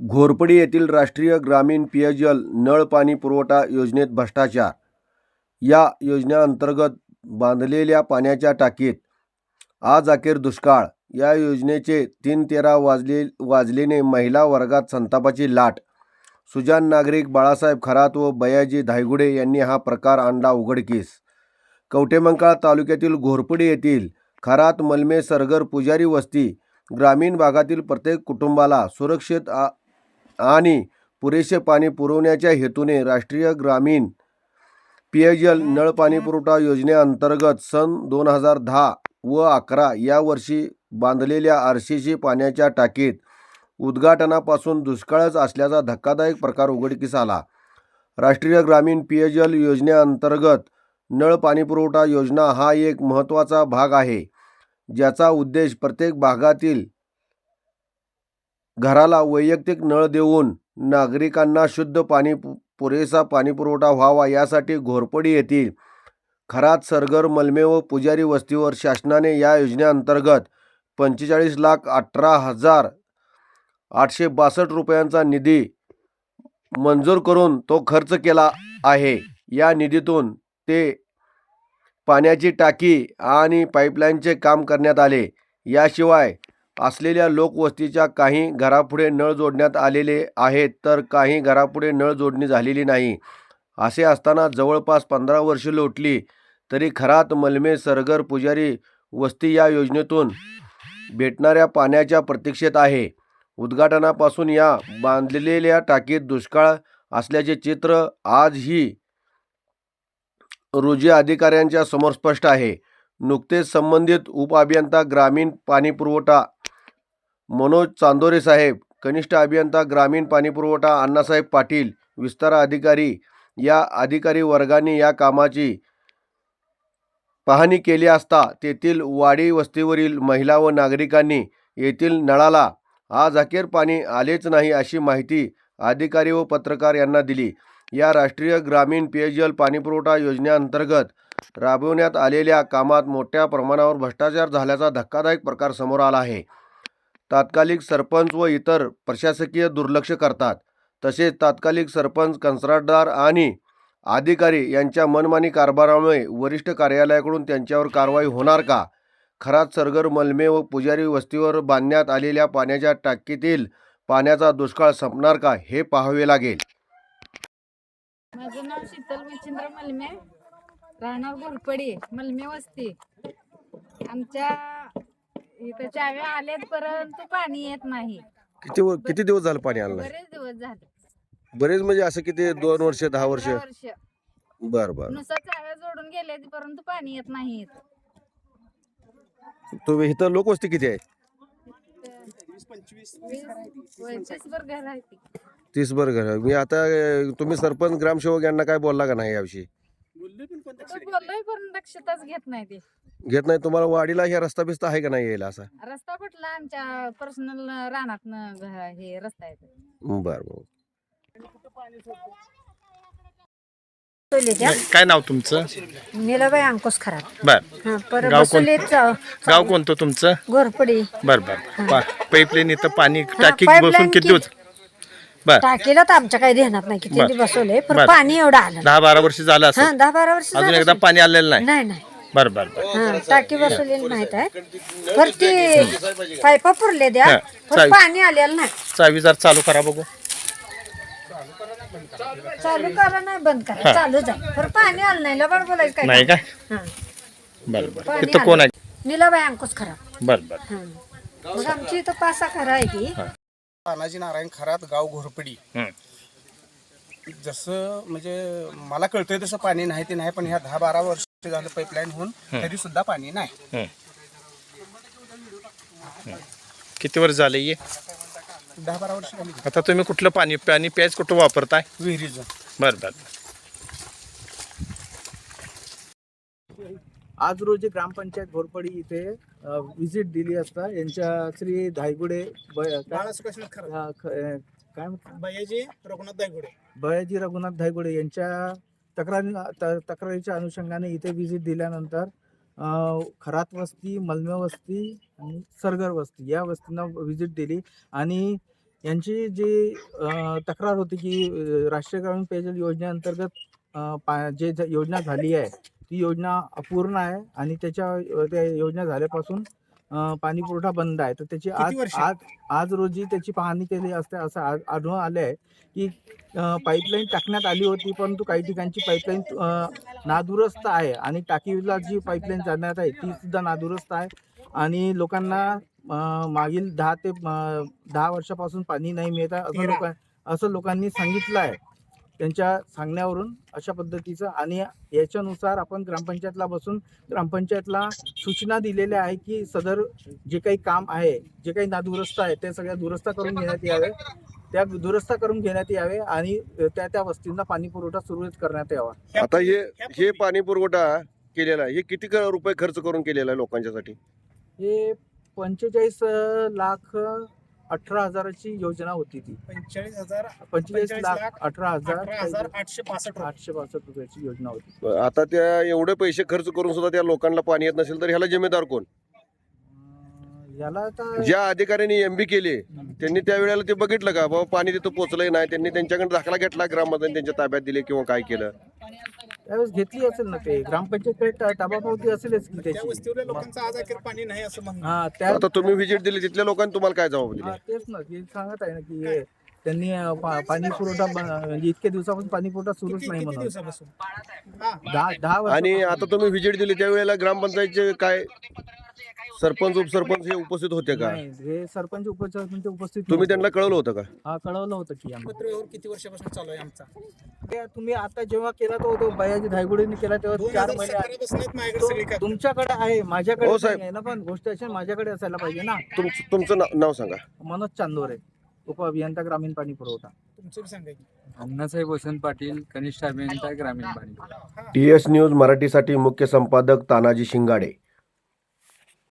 घोरपडी येथील राष्ट्रीय ग्रामीण पेयजल नळ पाणी पुरवठा योजनेत भ्रष्टाचार. या योजनेअंतर्गत बांधलेल्या पाण्याच्या टाकीत आज अखेर दुष्काळ. या योजनेचे तीन तेरा वाजले वाजलेने महिला वर्गात संतापाची लाट. सुजान नागरिक बाळासाहेब खरात व बयाजी धायगुडे यांनी हा प्रकार आणला उघडकीस कवटेमंकाळ तालुक्यातील घोरपडी येथील खरात मलमे सरगर पुजारी वस्ती ग्रामीण भागातील प्रत्येक कुटुंबाला सुरक्षित आ आणि पुरेसे पाणी पुरवण्याच्या हेतूने राष्ट्रीय ग्रामीण पेयजल नळ पाणी पुरवठा योजनेअंतर्गत सन दोन हजार दहा व अकरा या वर्षी बांधलेल्या आरसीसी पाण्याच्या टाकीत उद्घाटनापासून दुष्काळच असल्याचा धक्कादायक प्रकार उघडकीस आला. राष्ट्रीय ग्रामीण पेयजल योजनेअंतर्गत नळ पाणीपुरवठा योजना हा एक महत्त्वाचा भाग आहे ज्याचा उद्देश प्रत्येक भागातील घराला वैयक्तिक नळ देऊन नागरिकांना शुद्ध पाणी पु- पुरेसा पाणीपुरवठा व्हावा यासाठी घोरपडी येथील खरात सरगर मलमे व पुजारी वस्तीवर शासनाने या योजनेअंतर्गत पंचेचाळीस लाख अठरा हजार आठशे बासष्ट रुपयांचा निधी मंजूर करून तो खर्च केला आहे. या निधीतून ते पाण्याची टाकी आणि पाईपलाईनचे काम करण्यात आले. याशिवाय असलेल्या लोकवस्तीच्या काही घरापुढे नळ जोडण्यात आलेले आहेत तर काही घरापुढे नळ जोडणी झालेली नाही. असे असताना जवळपास पंधरा वर्षे लोटली तरी खरात मलमे सरगर पुजारी वस्ती या योजनेतून भेटणाऱ्या पाण्याच्या प्रतीक्षेत आहे. उद्घाटनापासून या बांधलेल्या टाकीत दुष्काळ असल्याचे चित्र आजही रोजी अधिकाऱ्यांच्या समोर स्पष्ट आहे. नुकतेच संबंधित उपअभियंता ग्रामीण पाणीपुरवठा मनोज चांदोरे साहेब कनिष्ठ अभियंता ग्रामीण पाणीपुरवठा अण्णासाहेब पाटील विस्तार अधिकारी या अधिकारी वर्गाने या कामाची पाहणी केली असता तेथील वाडी वस्तीवरील महिला व नागरिकांनी येथील नळाला आज अखेर पाणी आलेच नाही अशी माहिती अधिकारी व पत्रकार यांना दिली. या राष्ट्रीय ग्रामीण पेयजल पाणीपुरवठा योजनेअंतर्गत राबवण्यात आलेल्या कामात मोठ्या प्रमाणावर भ्रष्टाचार झाल्याचा धक्कादायक प्रकार समोर आला आहे. तात्कालिक सरपंच व इतर प्रशासकीय दुर्लक्ष करतात. तसेच तात्कालिक सरपंच कंत्राटदार आणि अधिकारी यांच्या मनमानी कारभारामुळे वरिष्ठ कार्यालयाकडून त्यांच्यावर कारवाई होणार का? खरात सरगर मलमे व पुजारी वस्तीवर बांधण्यात आलेल्या पाण्याच्या टाकीतील पाण्याचा दुष्काळ संपणार का हे पाहावे लागेल. माझं नाव शीतल मच्छिंद्र मलमे. राहणार घोरपडी मलमे वस्ती. आमच्या इथं चाव्या आल्यात परंतु पाणी येत नाही. किती व- किती दिवस झालं पाणी आलं नाही? बरेच दिवस झाले. बरेच म्हणजे असं किती दोन वर्ष दहा वर्ष? पंधरा वर्ष. बर बर. नुसतं चाव्या जोडून गेले परंतु पाणी येत नाही इथं. तुम्ही इथं लोकवस्ती किती आहे? वीस पंचवीस वर घर आहे ती. तीस बर घर मी आता अं, तुम्ही सरपंच ग्रामसेवक यांना काय बोलला का नाही याविषयी? बोललोय पण दक्षताच घेत नाही ते. घेत नाही तुम्हाला वाडीला ह्या रस्ता बिस्ता आहे का नाही यायला असा? रस्ता कुठला आमच्या पर्सनल रानात हे रस्ता आहे तो. बर बर. काय नाव तुमचं? नीलाबाई अंकुश खराब बर. हा परत गाव कोण? बसवलीत गाव कोणतं तुमचं? घोरपडी. बर बर पाईपलाईन इथं पाणी टाकी pipeline बसून किती दिवस? बर. टाकीला तर आमच्या काही देणार नाही किती बर. बसवले पण बर. पाणी एवढं आलं दहा बारा वर्ष झालं हा असं. दहा बारा वर्ष अजून झालं एकदा असेल. पाणी आलेलं नाही. नाही नाही. बर बर बर. हा टाकी बसवलेली माहीत आहे पर ती पायपा पुरले द्या. हा, पण चालेल. पाणी आलेलं नाही. चावी. जर चालू करा बघू. चालू करा नाही बंद करा. चालू जाय पर पाणी आलं नाही. लबाड बोलायचं काय? नाही काय हा. बर बर. तिथं कोण आहे? नीलाबाई अंकुश खराब बर बर. हा. मग आमची इथं पाच सहा घरं आहे की तानाजी नारायण खरात गाव घोरपडी. हं. जसं म्हणजे मला कळतंय तसं पाणी नाही ते नाही पण ह्या दहा बारा वर्ष झालं पाईपलाईन होऊन तरी सुद्धा पाणी नाही. किती वर्ष झाले ये दहा बारा वर्ष झाली. आता तुम्ही कुठलं पाणी पाणी प्यायच कुठं वापरताय? विहिरीचं. बर बर. आज रोजी ग्रामपंचायत घोरपडी इथे व्हिजिट दिली असता. यांच्या श्री धायगुडे ब- काय? बयाजी रघुनाथ दायगुडे बयाजी रघुनाथ धायगुडे यांच्या तक्रारी तक्रारीच्या अनुषंगाने इथे व्हिजिट दिल्यानंतर खरात वस्ती मलमे वस्ती आणि सरगर वस्ती या वस्तींना व्हिजिट दिली आणि यांची जी तक्रार होती की राष्ट्रीय ग्रामीण पेयजल योजनेअंतर्गत पा जे ज- योजना झाली आहे ती योजना अपूर्ण आहे आणि त्याच्या त्या योजना झाल्यापासून अ, पाणी पुरवठा बंद आहे. तर त्याची आज वर्ष? आज आज रोजी त्याची पाहणी केली असते असं आ- आढळून आले आहे की पाईपलाईन टाकण्यात आली होती परंतु काही ठिकाणची पाईपलाईन नादुरुस्त आहे आणि टाकीला जी पाईपलाईन जाण्यात आहे ती सुद्धा नादुरुस्त आहे आणि लोकांना अं, मागील दहा ते अं, दहा वर्षापासून पाणी नाही मिळत आहे असं लोक असं लोकांनी सांगितलं आहे. त्यांच्या सांगण्यावरून अशा पद्धतीचं आणि याच्यानुसार आपण ग्रामपंचायतला बसून ग्रामपंचायतला सूचना दिलेल्या आहे की सदर जे काही काम आहे जे काही नादुरुस्त आहे ते सगळ्या दुरुस्त करून घेण्यात यावे. त्या दुरुस्त करून घेण्यात यावे आणि त्या त्या वस्तींना पाणी पुरवठा सुरळीत करण्यात यावा. आता हे हे पाणी पुरवठा केलेला आहे. हे किती रुपये खर्च करून केलेला आहे लोकांच्यासाठी? हे पंचेचाळीस लाख अठरा हजाराची योजना होती ती. पंचेचाळीस हजार पंचेचाळीस 45 लाख अठरा हजार आठशे पासष्ट आठशे पासष्ट रुपयाची योजना होती. आता त्या एवढे पैसे खर्च करून सुद्धा त्या लोकांना पाणी येत नसेल तर ह्याला जिम्मेदार कोण? अं, याला आता ज्या अधिकाऱ्यांनी एमबी केले त्यांनी त्यावेळेला ते बघितलं का बाबा पाणी तिथं पोचलंय नाही त्यांनी त्यांच्याकडे दाखला घेतला ग्रामपंचायत त्यांच्या ताब्यात दिले किंवा काय केलं? त्यावेळेस घेतली असेल ना ते? ग्रामपंचायतकडे टा- ताबापावती असेलच की त्या त्याची वस्तीवरील लोकांचं आज अखेर पाणी नाही असं म्हणणं. हा त्या आता तुम्ही व्हिजिट दिली तिथल्या लोकांनी तुम्हाला काय जबाब दिले? हा, तेच ना ते सांगत आहे ना की हे त्यांनी अं, पा- पाणी पुरवठा ब- म्हणजे इतक्या दिवसापासून पाणी पुरवठा सुरूच किती नाही किती म्हणून दिवसापासून? हा. दहा दहा वर्ष आणि आता तुम्ही व्हिजिट दिली त्यावेळेला ग्रामपंचायतचे काय सरपंच उपसरपंच हे उपस्थित होते का? नाही हे सरपंच उपसरपंच उपस्थित तुम्ही नव्हते. त्यांना कळवलं होतं का? हा कळवलं होतं की पत्रव्यवहार किती वर्षापासून चालू आहे आमचा? ते तुम्ही आता जेव्हा केला तो तो बयाजी धायगुडीने केला तेव्हा दोन चार हजार महिने सतरा तो तुमच्याकडे आहे माझ्याकडे हो, नाही. आहे ना पण गोष्ट अशी माझ्याकडे असायला पाहिजे ना. तुमचं तुमचं नाव- नाव सांगा. मनोज चांदोरे उप अभियंता ग्रामीण पाणी पुरवठा तुमचं बी सांगा की. अण्णासाहेब वसंत पाटील कनिष्ठ अभियंता ग्रामीण पाणी टी एस न्यूज मराठीसाठी मुख्य संपादक तानाजी शिंगाडे.